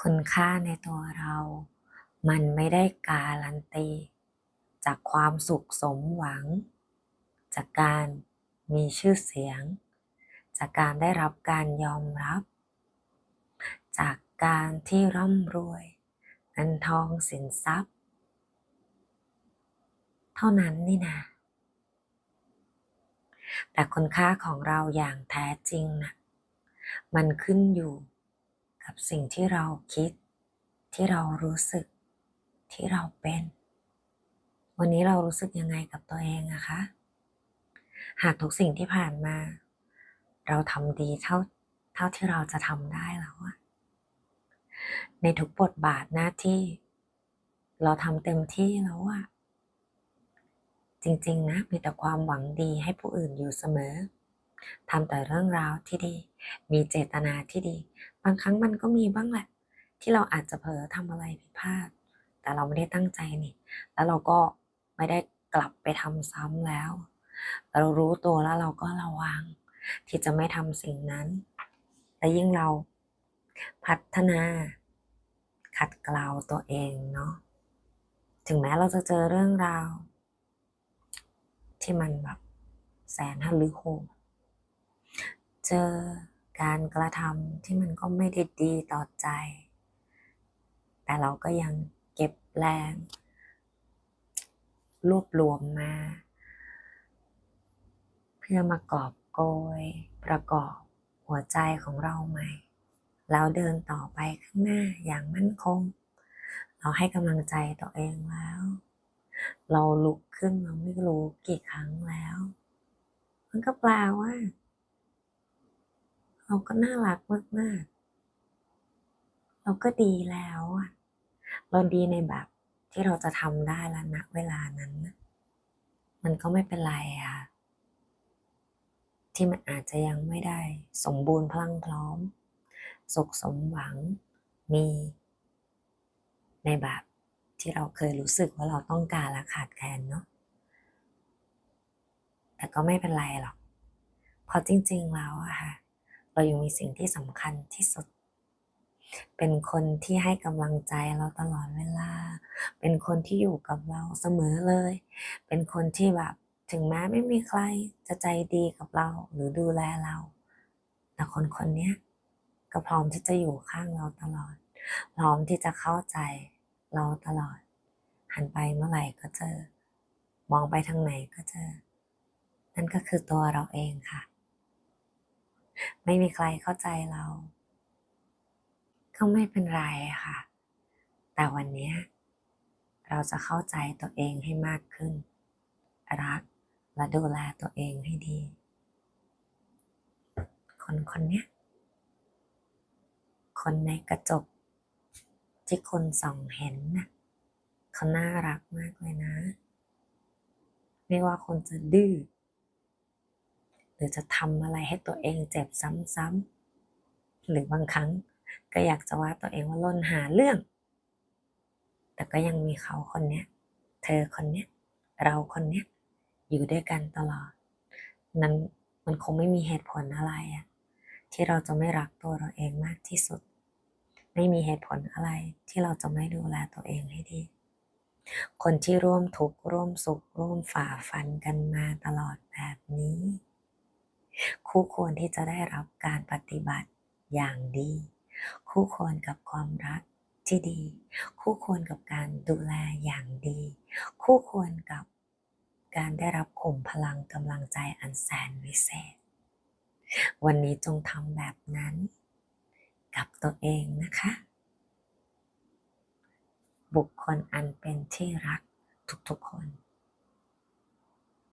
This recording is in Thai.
คุณค่าในตัวเรา มันไม่ได้การันตี จากความสุขสมหวัง จากการมีชื่อเสียง จากการได้รับการยอมรับ จากการที่ร่ำรวยเงินทองสินทรัพย์ เท่านั้นนี่นะแต่คุณค่าของเราอย่างแท้จริงนะมันขึ้นอยู่ กับสิ่งที่เราคิด ที่เรารู้สึก ที่เราเป็น วันนี้เรารู้สึกยังไงกับตัวเองอะคะ หากทุกสิ่งที่ผ่านมา เราทำดีเท่าเท่าที่เราจะทำได้แล้วอะในทุกบทบาทหน้าที่ เราทำเต็มที่แล้วอะจริง ๆ นะ มีแต่ความหวังดีให้ผู้อื่นอยู่เสมอทำแต่เรื่องราวที่ดี มีเจตนาที่ดี บางครั้งมันก็มีบ้างแหละ ที่เราอาจจะเผลอทำอะไรผิดพลาด แต่เราไม่ได้ตั้งใจนี่ แล้วเราก็ไม่ได้กลับไปทำซ้ำแล้ว เรารู้ตัวแล้วเราก็ระวัง ที่จะไม่ทำสิ่งนั้น และยิ่งเราพัฒนา ขัดเกลาตัวเองเนาะ ถึงแม้เราจะเจอเรื่องราว ที่มันแบบแสนหฤโหดเจอ การกระทำที่มันก็ไม่ได้ดีต่อใจ แต่เราก็ยังเก็บแรง รวบรวมมา เพื่อมากอบโกย ประกอบหัวใจของเราใหม่ แล้วเดินต่อไปข้างหน้าอย่างมั่นคง เราให้กำลังใจตัวเองแล้ว เราลุกขึ้นมาไม่รู้กี่ครั้งแล้ว มันก็แปลว่า เราก็น่ารักมากๆ เราก็ดีแล้วอะเราดีในแบบที่เราจะทำได้แล้วณเวลานั้น มันก็ไม่เป็นไรอะที่มันอาจจะยังไม่ได้สมบูรณ์พลังพร้อม สุขสมหวังมี ในแบบที่เราเคยรู้สึกว่าเราต้องการและขาดแคลนเนาะแต่ก็ไม่เป็นไรหรอก เพราะจริง ๆ แล้วอะค่ะ เรายังมีสิ่งที่สำคัญที่สุด เป็นคนที่ให้กำลังใจเราตลอดเวลา เป็นคนที่อยู่กับเราเสมอเลย เป็นคนที่แบบถึงแม้ไม่มีใครจะใจดีกับเราหรือดูแลเราแต่คนคนนี้ก็พร้อมที่จะอยู่ข้างเราตลอด พร้อมที่จะเข้าใจเราตลอด หันไปเมื่อไหร่ก็เจอ มองไปทางไหนก็เจอ นั่นก็คือตัวเราเองค่ะ ไม่มีใครเข้าใจเรา ก็ไม่เป็นไรค่ะ แต่วันนี้เราจะเข้าใจตัวเองให้มากขึ้น รักและดูแลตัวเองให้ดี คนคนนี้คนในกระจก ที่คนส่องเห็นน่ะเขาน่ารักมากเลยนะ ไม่ว่าคนจะดื้อ รือจะทำอะไรให้ตัวเองเจ็บซ้ำๆหรือบางครั้งก็อยากจะว่าตัวเองว่าล่นหาเรื่อง แต่ก็ยังมีเขาคนเนี้ย เธอคนเนี้ย เราคนเนี้ย อยู่ด้วยกันตลอด นั้นมันคงไม่มีเหตุผลอะไรอะที่เราจะไม่รักตัวเราเองมากที่สุด ไม่มีเหตุผลอะไรที่เราจะไม่ดูแลตัวเองให้ดี คนที่ร่วมทุกข์ร่วมสุขร่วมฝ่าฟันกันมาตลอดแบบนี้ คู่ควรที่จะได้รับการปฏิบัติอย่างดี คู่ควรกับความรักที่ดี คู่ควรกับการดูแลอย่างดี คู่ควรกับการได้รับข่มพลังกำลังใจอันแสนวิเศษ วันนี้จงทำแบบนั้น กับตัวเองนะคะ บุคคลอันเป็นที่รักทุกๆคน